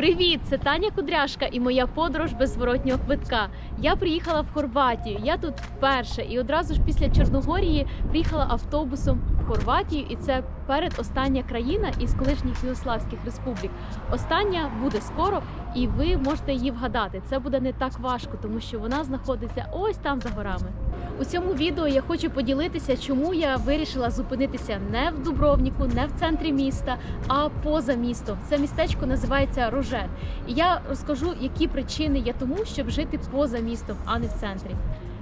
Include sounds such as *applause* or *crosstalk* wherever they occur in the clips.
Привіт, це Таня Кудряшка і моя подорож без зворотнього квитка. Я приїхала в Хорватію. Я тут вперше і одразу ж після Чорногорії приїхала автобусом в Хорватію, і це передостання країна із колишніх Югославських республік. Остання буде скоро, і ви можете її вгадати. Це буде не так важко, тому що вона знаходиться ось там за горами. У цьому відео я хочу поділитися, чому я вирішила зупинитися не в Дубровніку, не в центрі міста, а поза містом. Це містечко називається Рожен. І я розкажу, які причини є тому, щоб жити поза містом, а не в центрі.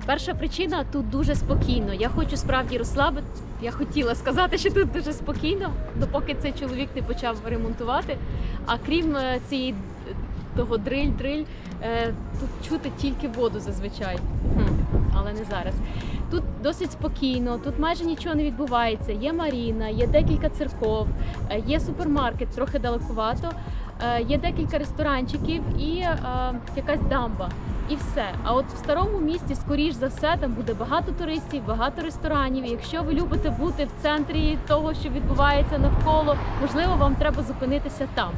Перша причина тут дуже спокійно. Я хочу справді розслабити. Я хотіла сказати, що тут дуже спокійно, допоки цей чоловік не почав ремонтувати. А крім е, цієї е, того дриль-дриль, е, тут чути тільки воду зазвичай. Але не зараз. Тут досить спокійно, тут майже нічого не відбувається. Є маріна, є декілька церков, е, є супермаркет, трохи далекувато, е, є декілька ресторанчиків і е, якась дамба. І все. А от в старому місті, скоріш за все, там буде багато туристів, багато ресторанів. І якщо ви любите бути в центрі того, що відбувається навколо, можливо, вам треба зупинитися там.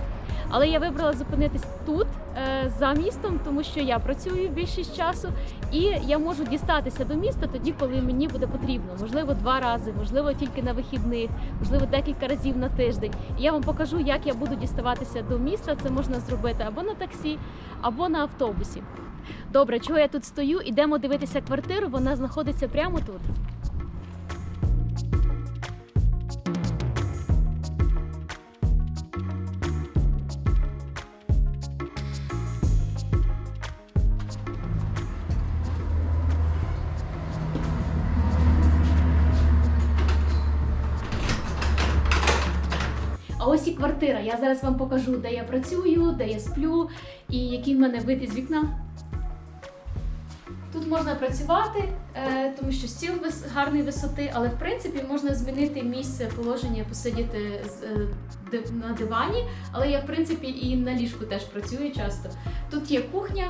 Але я вибрала зупинитись тут е, за містом, тому що я працюю більшість часу, і я можу дістатися до міста тоді, коли мені буде потрібно. Можливо, два рази, можливо, тільки на вихідних, можливо, декілька разів на тиждень. І я вам покажу, як я буду діставатися до міста. Це можна зробити або на таксі, або на автобусі. Добре, чого я тут стою? Ідемо дивитися квартиру. Вона знаходиться прямо тут. Ось і квартира. Я зараз вам покажу, де я працюю, де я сплю і який в мене вид із вікна. Тут можна працювати, е, тому що стіл гарної висоти, але в принципі можна змінити місце положення, посидіти е, на дивані. Але я в принципі і на ліжку теж працюю часто. Тут є кухня.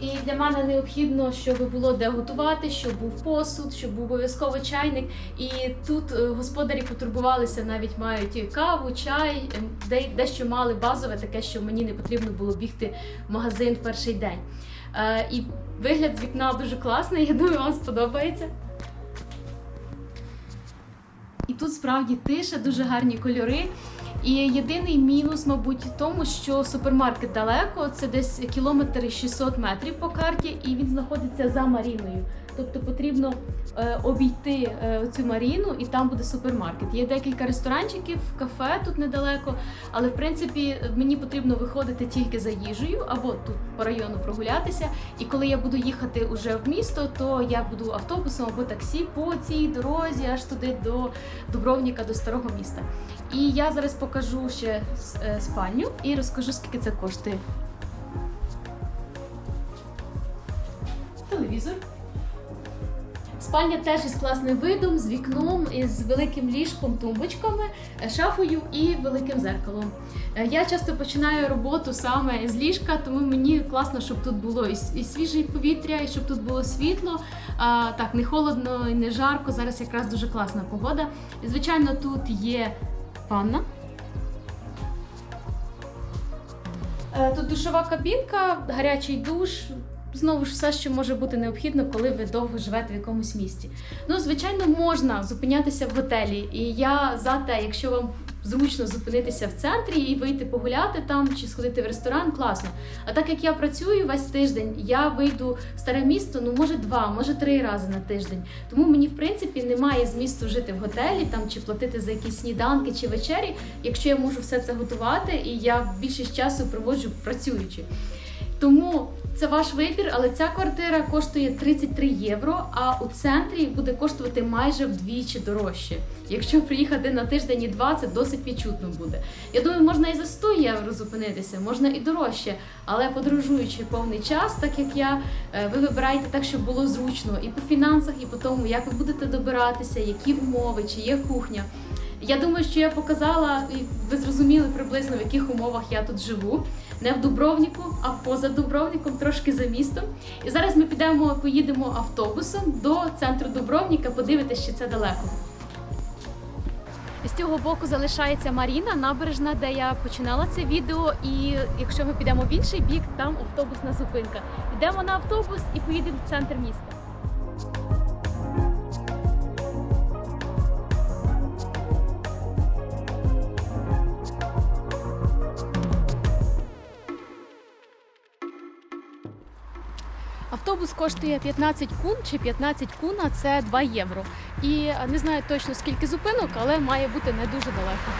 І для мене необхідно, щоб було де готувати, щоб був посуд, щоб був обов'язково чайник. І тут е, господарі потурбувалися, навіть мають каву, чай, ем, де дещо мали базове, таке, що мені не потрібно було бігти в магазин в перший день. Е, І вигляд з вікна дуже класний. *laughs* Я думаю, вам сподобається. І тут справді тиша, дуже гарні кольори. І єдиний мінус, мабуть, в тому, що супермаркет далеко, це десь кілометр і 600 метрів по карті, і він знаходиться за Маріною. Тобто потрібно е, обійти е, цю Маріну, і там буде супермаркет. Є декілька ресторанчиків, кафе тут недалеко, але в принципі мені потрібно виходити тільки за їжею або тут по району прогулятися. І коли я буду їхати уже в місто, то я буду автобусом або таксі по цій дорозі аж туди до Дубровніка, до старого міста. І я зараз покажу ще е, спальню і розкажу, скільки це коштує. Телевізор. Спальня теж із класним видом, з вікном, із великим ліжком, тумбочками, е, шафою і великим зеркалом. Е, Я часто починаю роботу саме з ліжка, тому мені класно, щоб тут було і свіже повітря, і щоб тут було світло. А, так, не холодно і не жарко. Зараз якраз дуже класна погода. І, звичайно, тут є ванна. Е, Тут душова кабінка, гарячий душ. Знову ж все, що може бути необхідно, коли ви довго живете в якомусь місті. Ну, звичайно, можна зупинятися в готелі. І я за те, якщо вам зручно зупинитися в центрі і вийти погуляти там чи сходити в ресторан, класно. А так як я працюю весь тиждень, я вийду в старе місто, ну може два, може три рази на тиждень. Тому мені, в принципі, немає змісту жити в готелі там чи платити за якісь сніданки чи вечері, якщо я можу все це готувати, і я більшість часу проводжу працюючи. Тому це ваш вибір, але ця квартира коштує 33 євро, а у центрі буде коштувати майже вдвічі дорожче. Якщо приїхати на тиждень і два, це досить відчутно буде. Я думаю, можна і за 100 євро зупинитися, можна і дорожче, але подорожуючи повний час, так як я, е, ви вибираєте так, щоб було зручно і по фінансах, і по тому, як ви будете добиратися, які умови, чи є кухня. Я думаю, що я показала, і ви зрозуміли приблизно в яких умовах я тут живу. Не в Дубровніку, а поза Дубровніком, трошки за містом. І зараз ми підемо, поїдемо автобусом до центру Дубровніка, подивитися, чи це далеко. З цього боку залишається Маріна, набережна, де я починала це відео. І якщо ми підемо в інший бік, там автобусна зупинка. Йдемо на автобус і поїдемо в центр міста. Автобус коштує 15 кун чи 15 куна це 2 євро. І е, не знаю точно скільки зупинок, але має бути не дуже далеко.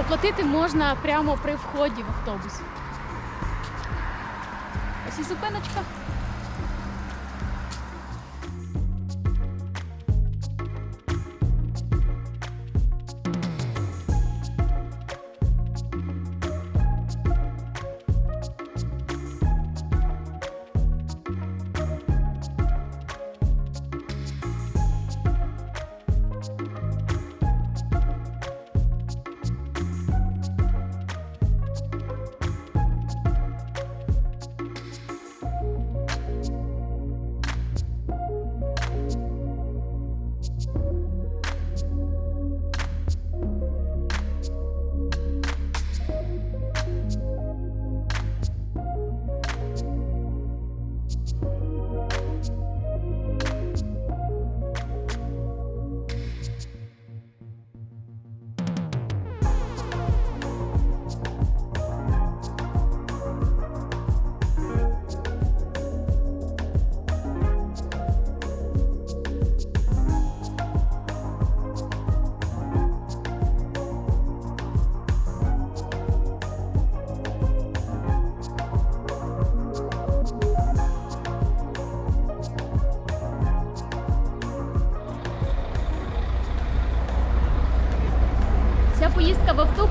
Оплатити можна прямо при вході в автобус. Ось і зупиночка.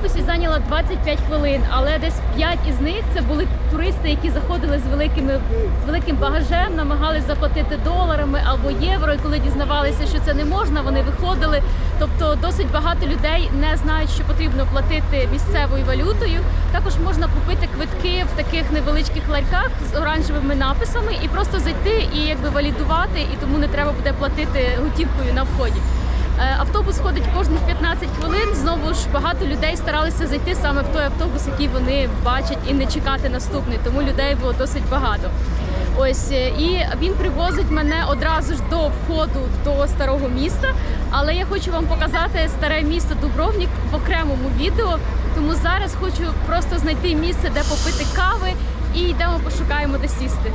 Автобусі зайняла 25 хвилин, але десь 5 із них це були туристи, які заходили з великими з великим багажем, намагались заплатити доларами або євро. І коли дізнавалися, що це не можна, вони виходили. Тобто досить багато людей не знають, що потрібно платити місцевою валютою. Також можна купити квитки в таких невеличких ларьках з оранжевими написами і просто зайти і якби валідувати, і тому не треба буде платити готівкою на вході. Е, Автобус ходить кожних 15 хвилин. Знову ж багато людей старалися зайти саме в той автобус, який вони бачать, і не чекати наступний. Тому людей було досить багато. Ось е, і він привозить мене одразу ж до входу до старого міста. Але я хочу вам показати старе місто Дубровник в окремому відео. Тому зараз хочу просто знайти місце, де попити кави, і йдемо пошукаємо, де сісти.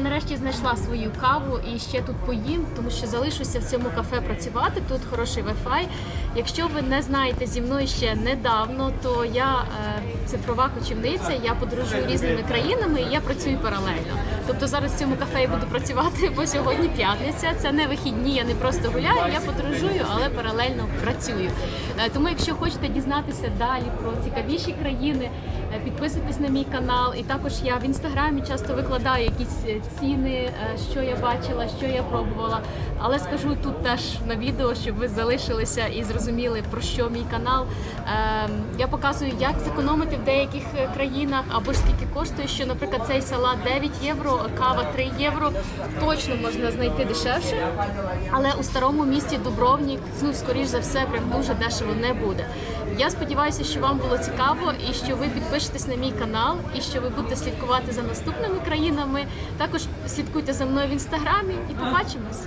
Я нарешті знайшла свою каву і ще тут поїм, тому що залишуся в цьому кафе працювати. Тут хороший Wi-Fi. Якщо ви не знаєте зі мною ще недавно, то я е, цифрова кочівниця, я подорожую різними країнами і я працюю паралельно. Тобто зараз в цьому кафе я буду працювати, бо сьогодні п'ятниця. Це не вихідні, я не просто гуляю, я подорожую, але паралельно працюю. Е, Тому, якщо хочете дізнатися далі про цікавіші країни, підписуйтесь на мій канал. І також я в інстаграмі часто викладаю якісь е, ціни, е, що я бачила, що я пробувала. Але скажу тут теж на відео, щоб ви залишилися і зрозуміли про що мій канал. Ем, Я показую, як зекономити в деяких е, країнах або скільки коштує, що, наприклад, цей салат 9 євро, кава 3 євро. Точно можна знайти дешевше. Але у старому місті Дубровник, ну скоріш за все, прям дуже дешево не буде. Я сподіваюся, що вам було цікаво і що ви підпишетесь на мій канал, і що ви будете слідкувати за наступними країнами. Також слідкуйте за мною в інстаграмі і побачимось.